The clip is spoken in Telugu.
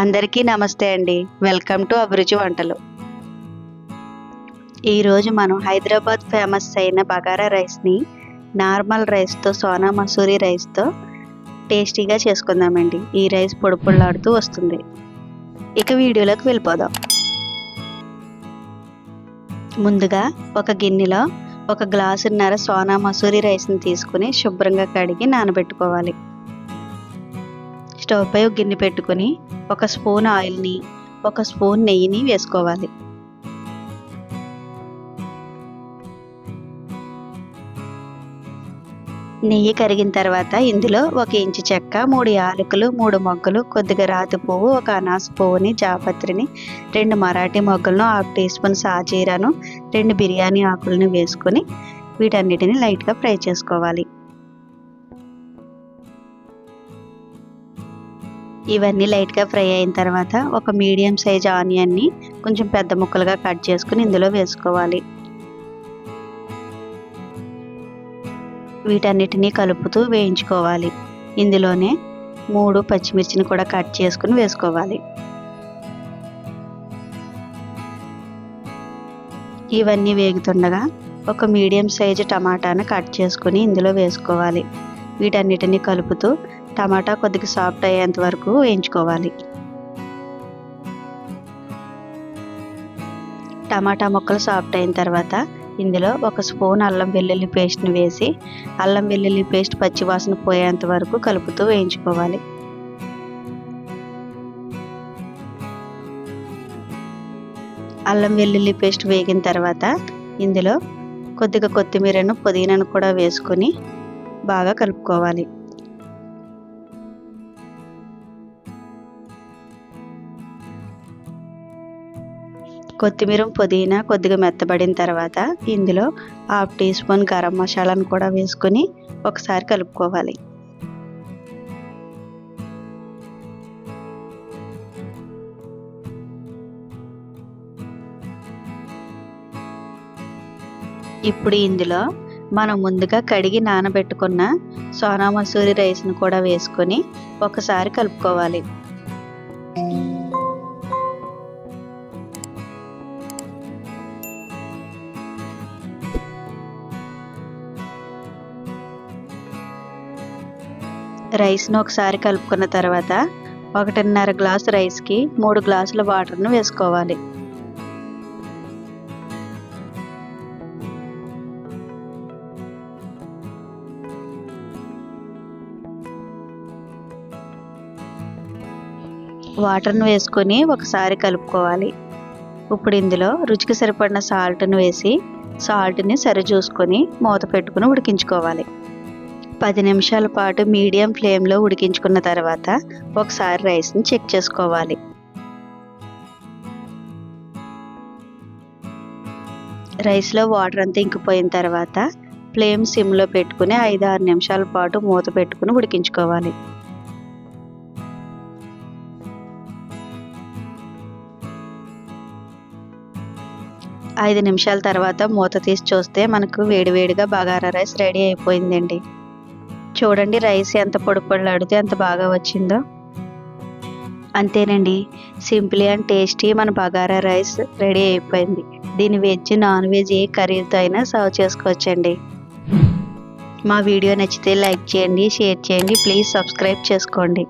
అందరికీ నమస్తే అండి. వెల్కమ్ టు అభిరుచి వంటలు. ఈరోజు మనం హైదరాబాద్ ఫేమస్ అయిన బగారా రైస్ని నార్మల్ రైస్తో సోనా మసూరి రైస్తో టేస్టీగా చేసుకుందామండి. ఈ రైస్ పొడి పొడిలాడుతూ వస్తుంది. ఇక వీడియోలోకి వెళ్ళిపోదాం. ముందుగా ఒక గిన్నెలో ఒక గ్లాసున్నర సోనా మసూరి రైస్ని తీసుకుని శుభ్రంగా కడిగి నానబెట్టుకోవాలి. స్టవ్ పై ఒక గిన్నె పెట్టుకొని ఒక స్పూన్ ఆయిల్ని ఒక స్పూన్ నెయ్యిని వేసుకోవాలి. నెయ్యి కరిగిన తర్వాత ఇందులో ఒక ఇంచు చెక్క మూడు యాలకులు మూడు మొగ్గలు కొద్దిగా రాతి పువ్వు ఒక అనాస పువ్వుని జాపత్రిని రెండు మరాఠీ మొగ్గలను హాఫ్ టీ స్పూన్ సాజీరాను రెండు బిర్యానీ ఆకులను వేసుకొని వీటన్నిటిని లైట్గా ఫ్రై చేసుకోవాలి. ఇవన్నీ లైట్గా ఫ్రై అయిన తర్వాత ఒక మీడియం సైజ్ ఆనియన్ని కొంచెం పెద్ద ముక్కలుగా కట్ చేసుకుని ఇందులో వేసుకోవాలి. వీటన్నిటిని కలుపుతూ వేయించుకోవాలి. ఇందులోనే మూడు పచ్చిమిర్చిని కూడా కట్ చేసుకుని వేసుకోవాలి. ఇవన్నీ వేగుతుండగా ఒక మీడియం సైజు టమాటాను కట్ చేసుకుని ఇందులో వేసుకోవాలి. వీటన్నిటిని కలుపుతూ టమాటా కొద్దిగా సాఫ్ట్ అయ్యేంత వరకు వేయించుకోవాలి. టమాటా ముక్కలు సాఫ్ట్ అయిన తర్వాత ఇందులో ఒక స్పూన్ అల్లం వెల్లుల్లి పేస్ట్ని వేసి అల్లం వెల్లుల్లి పేస్ట్ పచ్చివాసన పోయేంత వరకు కలుపుతూ వేయించుకోవాలి. అల్లం వెల్లుల్లి పేస్ట్ వేగిన తర్వాత ఇందులో కొద్దిగా కొత్తిమీరను పుదీనాను కూడా వేసుకొని బాగా కలుపుకోవాలి. కొత్తిమీర పుదీనా కొద్దిగా మెత్తబడిన తర్వాత ఇందులో హాఫ్ టీ స్పూన్ గరం మసాలాను కూడా వేసుకొని ఒకసారి కలుపుకోవాలి. ఇప్పుడు ఇందులో మనం ముందుగా కడిగి నానబెట్టుకున్న సోనా మసూరి రైస్ను కూడా వేసుకొని ఒకసారి కలుపుకోవాలి. రైస్ను ఒకసారి కలుపుకున్న తర్వాత ఒకటిన్నర గ్లాసు రైస్కి మూడు గ్లాసుల వాటర్ను వేసుకోవాలి. వాటర్ను వేసుకొని ఒకసారి కలుపుకోవాలి. ఇప్పుడు ఇందులో రుచికి సరిపడిన సాల్ట్ను వేసి సాల్ట్ని సరి చూసుకొని మూత పెట్టుకుని ఉడికించుకోవాలి. పది నిమిషాల పాటు మీడియం ఫ్లేమ్లో ఉడికించుకున్న తర్వాత ఒకసారి రైస్ని చెక్ చేసుకోవాలి. రైస్లో వాటర్ అంతా ఇంకిపోయిన తర్వాత ఫ్లేమ్ సిమ్లో పెట్టుకుని ఐదు ఆరు నిమిషాల పాటు మూత పెట్టుకుని ఉడికించుకోవాలి. ఐదు నిమిషాల తర్వాత మూత తీసి చూస్తే మనకు వేడివేడిగా బగారా రైస్ రెడీ అయిపోయిందండి. చూడండి రైస్ ఎంత పొడి పొడిలాడితే ఎంత బాగా వచ్చిందో. అంతేనండి. సింపుల్ అండ్ టేస్టీ మన బగారా రైస్ రెడీ అయిపోయింది. దీని వెజ్ నాన్ వెజ్ ఏ కర్రీతో అయినా సర్వ్ చేసుకోవచ్చండి. మా వీడియో నచ్చితే లైక్ చేయండి షేర్ చేయండి ప్లీజ్ సబ్స్క్రైబ్ చేసుకోండి.